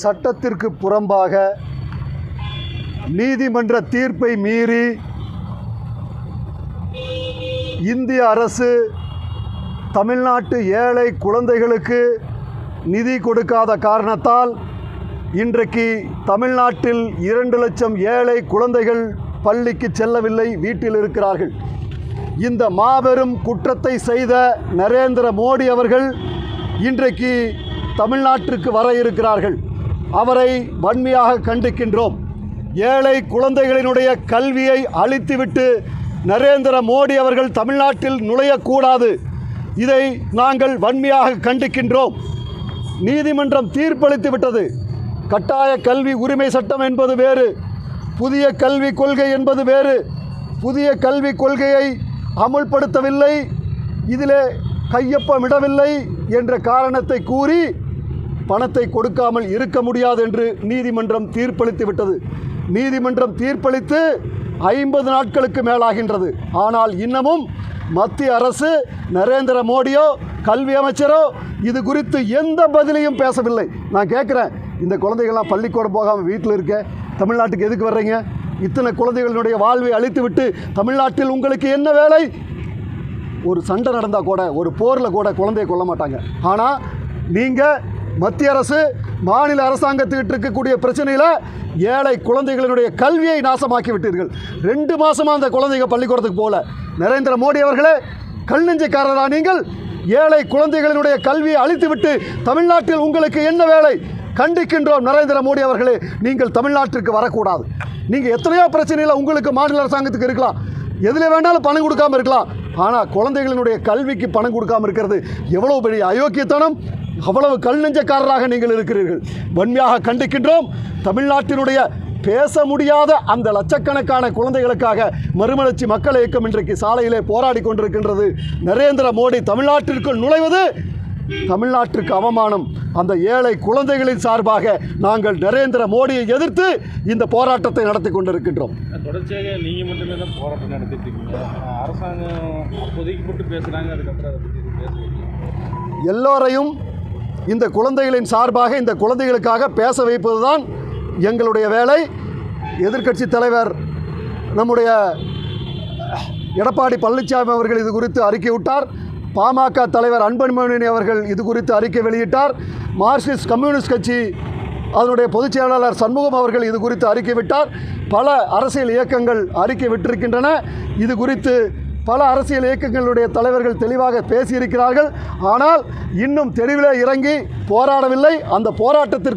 சட்டத்திற்கு புறம்பாக நீதிமன்ற தீர்ப்பை மீறி இந்திய அரசு தமிழ்நாட்டு ஏழை குழந்தைகளுக்கு நிதி கொடுக்காத காரணத்தால் இன்றைக்கு தமிழ்நாட்டில் இரண்டு லட்சம் ஏழை குழந்தைகள் பள்ளிக்கு செல்லவில்லை வீட்டில் இருக்கிறார்கள். இந்த மாபெரும் குற்றத்தை செய்த நரேந்திர மோடி அவர்கள் இன்றைக்கு தமிழ்நாட்டிற்கு வர இருக்கிறார்கள். அவரை வன்மையாக கண்டிக்கின்றோம். ஏழை குழந்தைகளினுடைய கல்வியை அழித்துவிட்டு நரேந்திர மோடி அவர்கள் தமிழ்நாட்டில் நுழையக்கூடாது. இதை நாங்கள் வன்மையாக கண்டிக்கின்றோம். நீதிமன்றம் தீர்ப்பளித்து விட்டது. கட்டாய கல்வி உரிமை சட்டம் என்பது வேறு. புதிய கல்விக் கொள்கை என்பது வேறு. புதிய கல்விக் கொள்கையை அமுல்படுத்தவில்லை. இதிலே கையொப்பமிடவில்லை என்ற காரணத்தை கூறி பணத்தை கொடுக்காமல் இருக்க முடியாது என்று நீதிமன்றம் தீர்ப்பளித்து விட்டது. நீதிமன்றம் தீர்ப்பளித்து ஐம்பது நாட்களுக்கு மேலாகின்றது. ஆனால் இன்னமும் மத்திய அரசு நரேந்திர மோடியோ கல்வி அமைச்சரோ இது குறித்து எந்த பதிலையும் பேசவில்லை. நான் கேட்குறேன் இந்த குழந்தைகள்லாம் பள்ளிக்கூடம் போகாமல் வீட்டில் இருக்க தமிழ்நாட்டுக்கு எதுக்கு வர்றீங்க? இத்தனை குழந்தைகளுடைய வாழ்வை அழித்துவிட்டு தமிழ்நாட்டில் உங்களுக்கு என்ன வேலை? ஒரு சண்டை நடந்தால் கூட ஒரு போரில் கூட குழந்தையை கொல்ல மாட்டாங்க. ஆனால் நீங்கள் மத்திய அரசு மாநில அரசாங்கத்துக்கிட்டு இருக்கக்கூடிய பிரச்சனையில் ஏழை குழந்தைகளினுடைய கல்வியை நாசமாக்கி விட்டீர்கள் ரெண்டு மாதமாக அந்த குழந்தைங்க பள்ளிக்கூடத்துக்கு போகல. நரேந்திர மோடி அவர்களே கல் நெஞ்சக்காரரா நீங்கள்? ஏழை குழந்தைகளினுடைய கல்வியை அழித்துவிட்டு தமிழ்நாட்டில் உங்களுக்கு என்ன வேலை? கண்டிக்கின்றோம் நரேந்திர மோடி அவர்களே நீங்கள் தமிழ்நாட்டிற்கு வரக்கூடாது. நீங்கள் எத்தனையோ பிரச்சனையில் உங்களுக்கு மாநில அரசாங்கத்துக்கு இருக்கலாம். எதில் வேணாலும் பணம் கொடுக்காம இருக்கலாம். ஆனால் குழந்தைகளினுடைய கல்விக்கு பணம் கொடுக்காம இருக்கிறது எவ்வளோ பெரிய அயோக்கியத்தனம்? அவ்வளவு கல் நெஞ்சக்காரராக நீங்கள் இருக்கிறீர்கள். வன்மையாக கண்டிக்கின்றோம். தமிழ்நாட்டினுடைய பேச முடியாத அந்த லட்சக்கணக்கான குழந்தைகளுக்காக மறுமலர்ச்சி மக்கள் இயக்கம் இன்றைக்கு சாலையிலே போராடி கொண்டிருக்கின்றது. நரேந்திர மோடி தமிழ்நாட்டிற்குள் நுழைவது தமிழ்நாட்டிற்கு அவமானம். அந்த ஏழை குழந்தைகளின் சார்பாக நாங்கள் நரேந்திர மோடியை எதிர்த்து இந்த போராட்டத்தை நடத்தி கொண்டிருக்கின்றோம். தொடர்ச்சியாக நீங்கள் மட்டுமே தான் போராட்டம் நடத்திட்டு இருக்கீங்க அரசாங்கம் அப்போதைக்கு மட்டும் பேசுகிறாங்க அதுக்கப்புறம் எல்லோரையும் இந்த குழந்தைகளின் சார்பாக இந்த குழந்தைகளுக்காக பேச வைப்பதுதான் எங்களுடைய வேலை. எதிர்க்கட்சி தலைவர் நம்முடைய எடப்பாடி பழனிசாமி அவர்கள் இது குறித்து அறிக்கை விட்டார். பாமக தலைவர் அன்பன்மணி அவர்கள் இது குறித்து அறிக்கை வெளியிட்டார். மார்க்சிஸ்ட் கம்யூனிஸ்ட் கட்சி அதனுடைய பொதுச் செயலாளர் சண்முகம் அவர்கள் இது குறித்து அறிக்கை விட்டார். பல அரசியல் இயக்கங்கள் அறிக்கை விட்டிருக்கின்றன. இது குறித்து பல அரசியல் இயக்கங்களுடைய தலைவர்கள் தெளிவாக பேசியிருக்கிறார்கள். ஆனால் இன்னும் தெருவிலே இறங்கி போராடவில்லை. அந்த போராட்டத்திற்கு